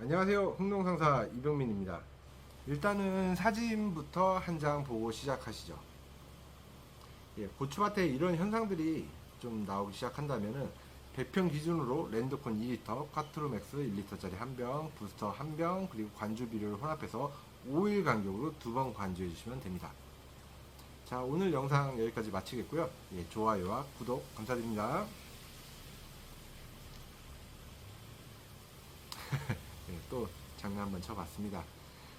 안녕하세요. 흥농상사 이병민입니다. 일단은 사진부터 한 장 보고 시작하시죠. 예, 고추밭에 이런 현상들이 좀 나오기 시작한다면은 배평 기준으로 랜드콘 2리터, 카트로맥스 1리터짜리 한 병, 부스터 한 병, 그리고 관주 비료를 혼합해서 5일 간격으로 두 번 관주해 주시면 됩니다. 자, 오늘 영상 여기까지 마치겠고요. 예, 좋아요와 구독 감사드립니다. 예, 또 장난 한번 쳐봤습니다.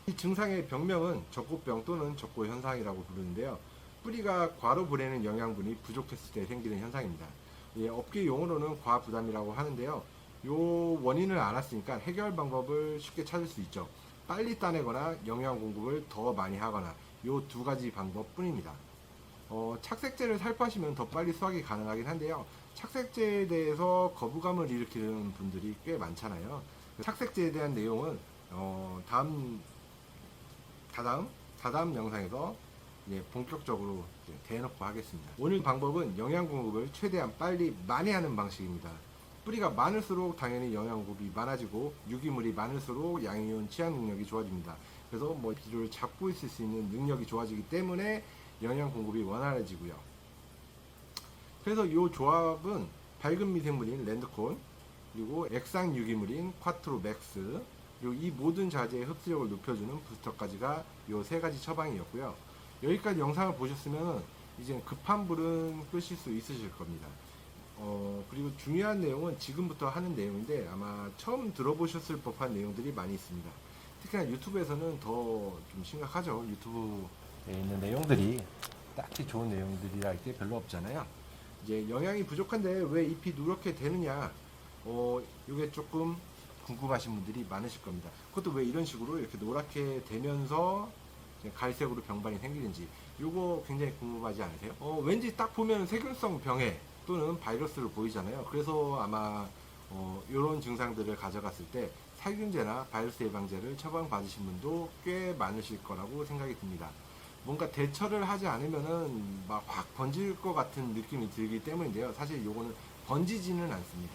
이 증상의 병명은 적고병 또는 적고 현상이라고 부르는데요. 뿌리가 과로 보내는 영양분이 부족했을 때 생기는 현상입니다. 예, 업계 용어로는 과부담이라고 하는데요. 요 원인을 알았으니까 해결 방법을 쉽게 찾을 수 있죠. 빨리 따내거나 영양 공급을 더 많이 하거나 요 두 가지 방법뿐입니다. 어, 착색제를 살포하시면 더 빨리 수확이 가능하긴 한데요. 착색제에 대해서 거부감을 일으키는 분들이 꽤 많잖아요. 착색제에 대한 내용은 어, 다음 다다음 다다음 영상에서 이제 본격적으로 이제 대놓고 하겠습니다. 오늘 방법은 영양 공급을 최대한 빨리 많이 하는 방식입니다. 뿌리가 많을수록 당연히 영양 공급이 많아지고 유기물이 많을수록 양이온 취향 능력이 좋아집니다. 그래서 뭐 비료를 잡고 있을 수 있는 능력이 좋아지기 때문에 영양 공급이 원활해지고요. 그래서 이 조합은 밝은 미생물인 랜드콘 그리고 액상 유기물인 콰트로 맥스 그리고 이 모든 자재의 흡수력을 높여주는 부스터까지가 이 세 가지 처방이었고요. 여기까지 영상을 보셨으면 이제 급한 불은 끄실 수 있으실 겁니다. 어, 그리고 중요한 내용은 지금부터 하는 내용인데 아마 처음 들어보셨을 법한 내용들이 많이 있습니다. 특히나 유튜브에서는 더 좀 심각하죠. 유튜브에 있는 내용들이 딱히 좋은 내용들이라 게 별로 없잖아요. 이제 영양이 부족한데 왜 잎이 누렇게 되느냐? 어, 이게 조금 궁금하신 분들이 많으실 겁니다. 그것도 왜 이런 식으로 이렇게 노랗게 되면서 갈색으로 병반이 생기는지 이거 굉장히 궁금하지 않으세요? 어, 왠지 딱 보면 세균성 병해 또는 바이러스로 보이잖아요. 그래서 아마 어, 이런 증상들을 가져갔을 때 살균제나 바이러스 예방제를 처방 받으신 분도 꽤 많으실 거라고 생각이 듭니다. 뭔가 대처를 하지 않으면은 막 확 번질 것 같은 느낌이 들기 때문인데요. 사실 이거는 번지지는 않습니다.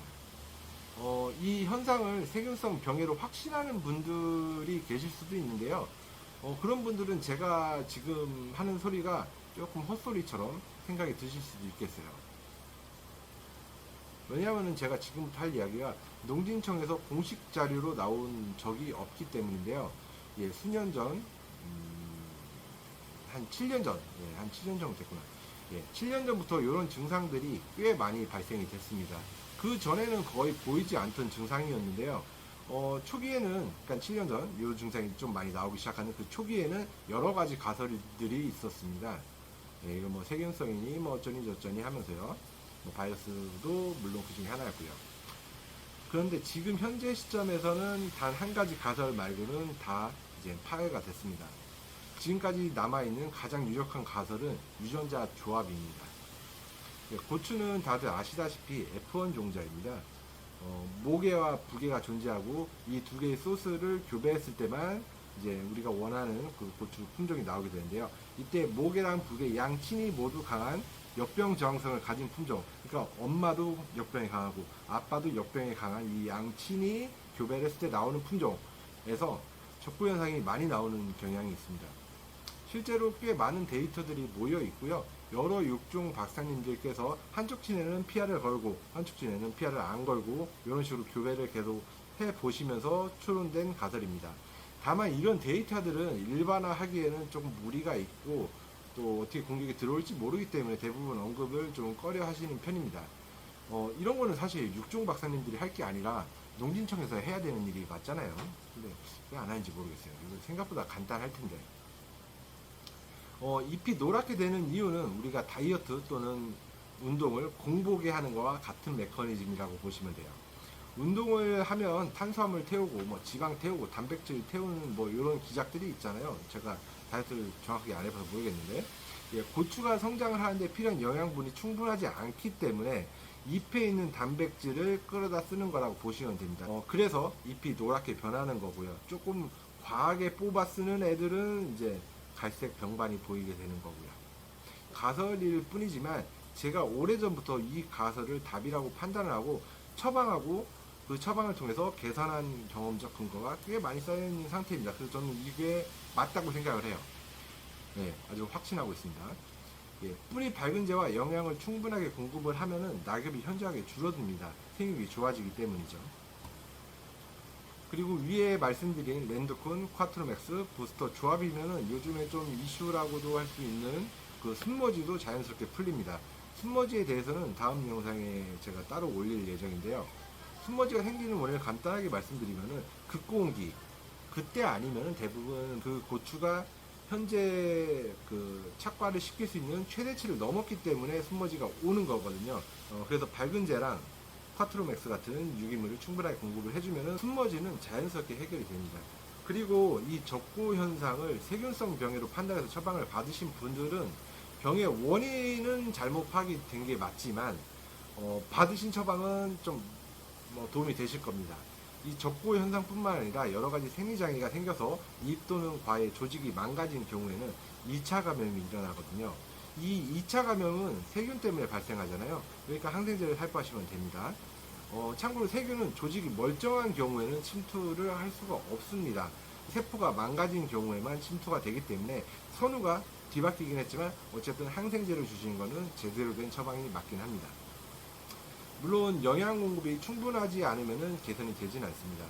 어, 이 현상을 세균성 병해로 확신하는 분들이 계실 수도 있는데요. 어, 그런 분들은 제가 지금 하는 소리가 조금 헛소리처럼 생각이 드실 수도 있겠어요. 왜냐하면 제가 지금부터 할 이야기가 농진청에서 공식 자료로 나온 적이 없기 때문인데요. 예, 수년 전, 음, 한 7년 전, 예, 한 7년 정도 됐구나. 예, 7년 전부터 이런 증상들이 꽤 많이 발생이 됐습니다. 그 전에는 거의 보이지 않던 증상이었는데요. 어, 초기에는, 그러니까 7년 전, 이 증상이 좀 많이 나오기 시작하는 그 초기에는 여러 가지 가설들이 있었습니다. 예, 이거 뭐 세균성이니 뭐 어쩌니 저쩌니 하면서요. 뭐 바이러스도 물론 그 중에 하나였고요. 그런데 지금 현재 시점에서는 단 한 가지 가설 말고는 다 이제 파괴가 됐습니다. 지금까지 남아있는 가장 유력한 가설은 유전자 조합입니다. 예, 고추는 다들 아시다시피 F1 종자입니다. 어, 모계와 부계가 존재하고 이 두 개의 소스를 교배했을 때만 이제 우리가 원하는 그 고추 품종이 나오게 되는데요. 이때 모계랑 부계 양친이 모두 강한 역병 저항성을 가진 품종. 그러니까 엄마도 역병에 강하고 아빠도 역병에 강한 이 양친이 교배를 했을 때 나오는 품종에서 적부 현상이 많이 나오는 경향이 있습니다. 실제로 꽤 많은 데이터들이 모여 있고요. 여러 육종 박사님들께서 한쪽 진에는 PR을 걸고 한쪽 진에는 PR을 안 걸고 이런 식으로 교배를 계속 해 보시면서 추론된 가설입니다. 다만 이런 데이터들은 일반화하기에는 조금 무리가 있고 또 어떻게 공격이 들어올지 모르기 때문에 대부분 언급을 좀 꺼려 하시는 편입니다. 어, 이런 거는 사실 육종 박사님들이 할 게 아니라 농진청에서 해야 되는 일이 맞잖아요. 근데 왜 안 하는지 모르겠어요. 이거 생각보다 간단할 텐데. 어, 잎이 노랗게 되는 이유는 우리가 다이어트 또는 운동을 공복에 하는 것과 같은 메커니즘이라고 보시면 돼요. 운동을 하면 탄수화물 태우고 뭐 지방 태우고 단백질 태우는 뭐 이런 기작들이 있잖아요. 제가 다이어트를 정확하게 안 해봐서 모르겠는데 예, 고추가 성장을 하는데 필요한 영양분이 충분하지 않기 때문에 잎에 있는 단백질을 끌어다 쓰는 거라고 보시면 됩니다. 어, 그래서 잎이 노랗게 변하는 거고요. 조금 과하게 뽑아 쓰는 애들은 이제 갈색 병반이 보이게 되는 거고요. 가설일 뿐이지만 제가 오래전부터 이 가설을 답이라고 판단을 하고 처방하고 그 처방을 통해서 개선한 경험적 근거가 꽤 많이 쌓여 있는 상태입니다. 그래서 저는 이게 맞다고 생각을 해요. 네, 아주 확신하고 있습니다. 예, 뿌리 밝은제와 영양을 충분하게 공급을 하면은 낙엽이 현저하게 줄어듭니다. 생육이 좋아지기 때문이죠. 그리고 위에 말씀드린 랜드콘, 쿼트로맥스, 부스터 조합이면은 요즘에 좀 이슈라고도 할 수 있는 그 순머지도 자연스럽게 풀립니다. 순머지에 대해서는 다음 영상에 제가 따로 올릴 예정인데요. 순머지가 생기는 원인을 간단하게 말씀드리면은 극고온기 그때 아니면은 대부분 그 고추가 현재 그 착과를 시킬 수 있는 최대치를 넘었기 때문에 순머지가 오는 거거든요. 어, 그래서 밝은제랑 쿼트로맥스 같은 유기물을 충분하게 공급을 해주면은 순머지는 자연스럽게 해결이 됩니다. 그리고 이 적고 현상을 세균성 병해로 판단해서 처방을 받으신 분들은 병의 원인은 잘못 파악이 된게 맞지만 어, 받으신 처방은 좀 뭐 도움이 되실 겁니다. 이 적고 현상뿐만 아니라 여러 가지 생리장애가 생겨서 입 또는 과의 조직이 망가진 경우에는 2차 감염이 일어나거든요. 이 2차 감염은 세균 때문에 발생하잖아요. 그러니까 항생제를 살포하시면 됩니다. 어, 참고로 세균은 조직이 멀쩡한 경우에는 침투를 할 수가 없습니다. 세포가 망가진 경우에만 침투가 되기 때문에 선우가 뒤바뀌긴 했지만 어쨌든 항생제를 주시는 거는 제대로 된 처방이 맞긴 합니다. 물론 영양 공급이 충분하지 않으면 개선이 되진 않습니다.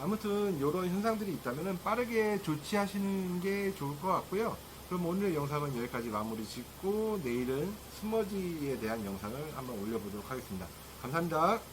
아무튼 이런 현상들이 있다면 빠르게 조치하시는 게 좋을 것 같고요. 그럼 오늘 영상은 여기까지 마무리 짓고 내일은 스머지에 대한 영상을 한번 올려보도록 하겠습니다. 감사합니다.